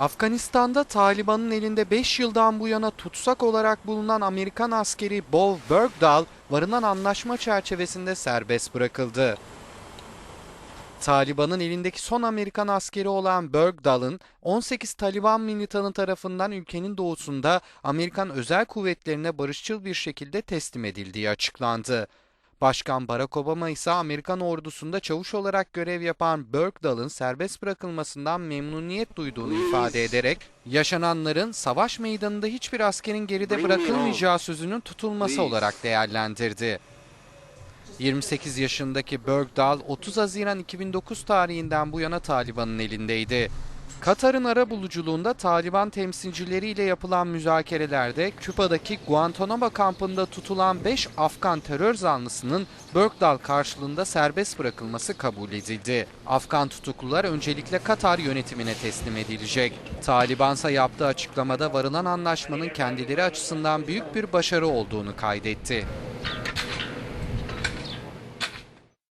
Afganistan'da Taliban'ın elinde 5 yıldan bu yana tutsak olarak bulunan Amerikan askeri Bob Bergdahl varılan anlaşma çerçevesinde serbest bırakıldı. Taliban'ın elindeki son Amerikan askeri olan Bergdahl'ın 18 Taliban militanı tarafından ülkenin doğusunda Amerikan özel kuvvetlerine barışçıl bir şekilde teslim edildiği açıklandı. Başkan Barack Obama ise Amerikan ordusunda çavuş olarak görev yapan Bergdahl'ın serbest bırakılmasından memnuniyet duyduğunu ifade ederek yaşananların savaş meydanında hiçbir askerin geride bırakılmayacağı sözünün tutulması olarak değerlendirdi. 28 yaşındaki Bergdahl 30 Haziran 2009 tarihinden bu yana Taliban'ın elindeydi. Katar'ın arabuluculuğunda Taliban temsilcileriyle yapılan müzakerelerde Küba'daki Guantanamo kampında tutulan 5 Afgan terör zanlısının Bergdahl karşılığında serbest bırakılması kabul edildi. Afgan tutuklular öncelikle Katar yönetimine teslim edilecek. Taliban ise yaptığı açıklamada varılan anlaşmanın kendileri açısından büyük bir başarı olduğunu kaydetti.